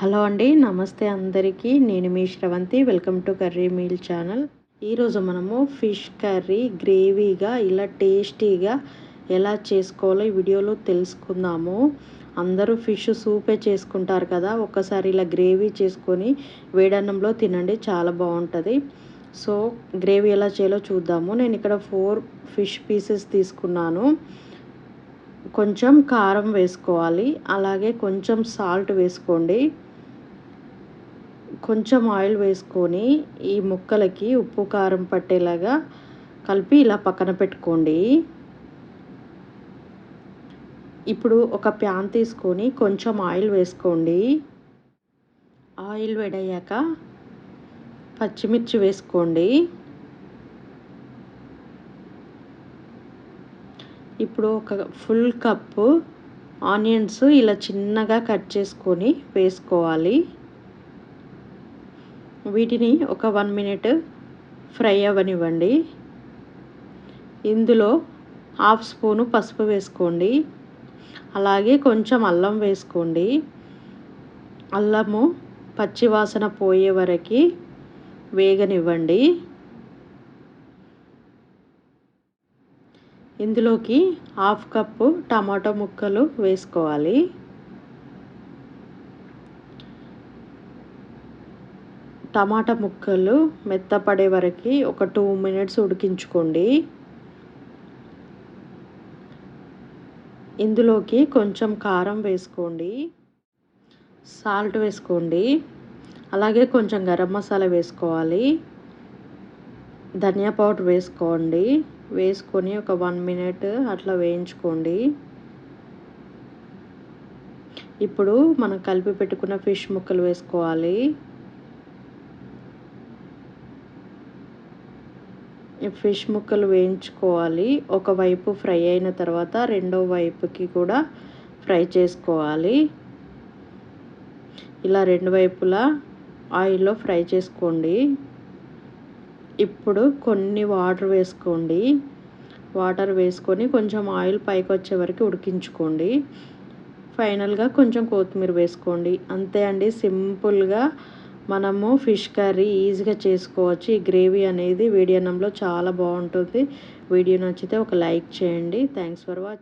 Hello అండి నమస్తే అందరికీ. నేను మీ Sravanthi welcome to curry meal channel. ఈరోజు మనము ఫిష్ కర్రీ గ్రేవీగా ఇలా టేస్టీగా ఎలా చేసుకోవాలో ఈ వీడియోలో తెలుసుకుందాము. అందరూ ఫిష్ సూపే చేసుకుంటారు కదా ఒక్కసారి ఇలా గ్రేవీ చేసుకొని వేడన్నంలో తినండి చాలా బాగుంటుంది. సో గ్రేవీ ఎలా చేయాలో చూద్దాము. నేను ఇక్కడ ఫోర్ ఫిష్ పీసెస్ తీసుకున్నాను. కొంచెం కారం వేసుకోవాలి అలాగే కొంచెం సాల్ట్ వేసుకోండి. కొంచెం ఆయిల్ వేసుకొని ఈ ముక్కలకి ఉప్పు కారం పట్టేలాగా కలిపి ఇలా పక్కన పెట్టుకోండి. ఇప్పుడు ఒక ప్యాన్ తీసుకొని కొంచెం ఆయిల్ వేసుకోండి. ఆయిల్ వేడయ్యాక పచ్చిమిర్చి వేసుకోండి. ఇప్పుడు ఒక ఫుల్ కప్పు ఆనియన్స్ ఇలా చిన్నగా కట్ చేసుకొని వేసుకోవాలి. వీటిని ఒక వన్ మినిట్ ఫ్రై అవ్వనివ్వండి. ఇందులో హాఫ్ స్పూను పసుపు వేసుకోండి. అలాగే కొంచెం అల్లం వేసుకోండి. అల్లము పచ్చివాసన పోయే వరకు వేగనివ్వండి. ఇందులోకి హాఫ్ కప్పు టమాటో ముక్కలు వేసుకోవాలి. టమాటా ముక్కలు మెత్తపడే వరకు ఒక టూ మినిట్స్ ఉడికించుకోండి. ఇందులోకి కొంచెం కారం వేసుకోండి. సాల్ట్ వేసుకోండి. అలాగే కొంచెం గరం మసాలా వేసుకోవాలి. ధనియా పౌడర్ వేసుకోండి. వేసుకొని ఒక వన్ మినిట్ అట్లా వేయించుకోండి. ఇప్పుడు మనం కలిపి పెట్టుకున్న ఫిష్ ముక్కలు వేసుకోవాలి. ఫిష్ ముక్కలు వేయించుకోవాలి. ఒకవైపు ఫ్రై అయిన తర్వాత రెండో వైపుకి కూడా ఫ్రై చేసుకోవాలి. ఇలా రెండు వైపులా ఆయిల్లో ఫ్రై చేసుకోండి. ఇప్పుడు కొన్ని వాటర్ వేసుకోండి. వాటర్ వేసుకొని కొంచెం ఆయిల్ పైకి వచ్చే వరకు ఉడికించుకోండి. ఫైనల్గా కొంచెం కొత్తిమీర వేసుకోండి. అంతే అండి. సింపుల్గా మనము ఫిష్ కర్రీ ఈజీగా చేసుకోవచ్చు. ఈ గ్రేవీ అనేది వేడి అన్నంలో చాలా బాగుంటుంది. వీడియో నచ్చితే ఒక లైక్ చేయండి. Thanks for watching